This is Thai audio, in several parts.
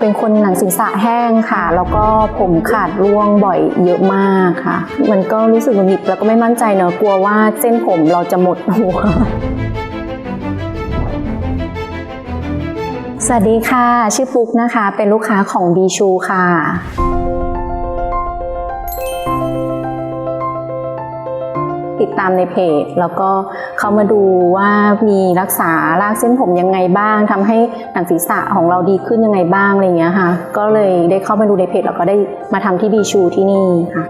เป็นคนหนังศีรษะแห้งค่ะ แล้วก็ผมขาดร่วงบ่อยเยอะมากค่ะ มันก็รู้สึกหงุดหงิดแล้วก็ไม่มั่นใจเนอะกลัวว่าเส้นผมเราจะหมดหัวสวัสดีค่ะ ชื่อปุ๊กนะคะ เป็นลูกค้าของบีชูค่ะ ติดตามในเพจ แล้วก็เขามาดูว่ามีรักษารากเส้นผมยังไงบ้างทำให้หนังศีรษะของเราดีขึ้นยังไงบ้างอะไรอย่างเงี้ยค่ะ ก็เลยได้เข้ามาดูในเพจแล้วก็ได้มาทำที่บีชูที่นี่ค่ะ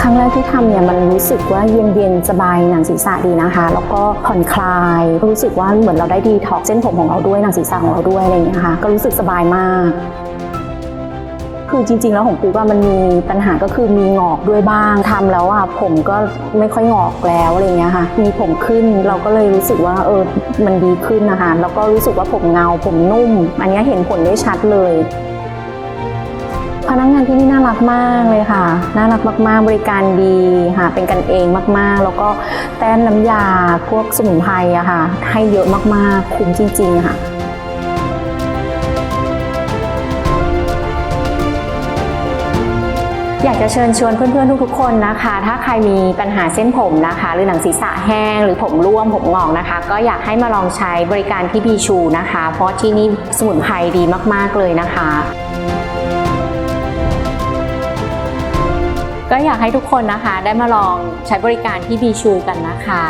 ครั้งแรกที่ทำเนี่ยมันรู้สึกว่าเย็นเย็นสบายหนังศีรษะดีนะคะ แล้วก็ผ่อนคลายรู้สึกว่าเหมือนเราได้ดีท็อกเส้นผมของเราด้วยหนังศีรษะของเราด้วยอะไรอย่างเงี้ยค่ะก็รู้สึกสบายมาก คือจริง ๆ แล้วของปูก็มันมีปัญหาก็คือมีงอกด้วยบ้างทำแล้วอะผมก็ไม่ค่อยงอกแล้วอะไรเงี้ยค่ะ มีผมขึ้นเราก็เลยรู้สึกว่าเออมันดีขึ้นนะคะแล้วก็รู้สึกว่าผมเงาผมนุ่ม อันนี้เห็นผลได้ชัดเลยพนักงานที่นี่น่ารักมากเลยค่ะ น่ารักมาก ๆ บริการดีค่ะ เป็นกันเองมากๆ แล้วก็แต้มน้ำยาพวกสมุนไพรอะค่ะ ให้เยอะมากๆ คุ้มจริง ๆ ค่ะ อยากจะเชิญชวนเพื่อนๆทุกๆคนนะคะ ถ้าใครมีปัญหาเส้นผมนะคะ หรือหนังศีรษะแห้ง หรือผมร่วงผมงอกนะคะ ก็อยากให้มาลองใช้บริการที่บีชูนะคะ เพราะที่นี่สมุนไพรดีมากๆเลยนะคะก็อยากให้ทุกคนนะคะได้มาลองใช้บริการที่บีชูกันนะคะ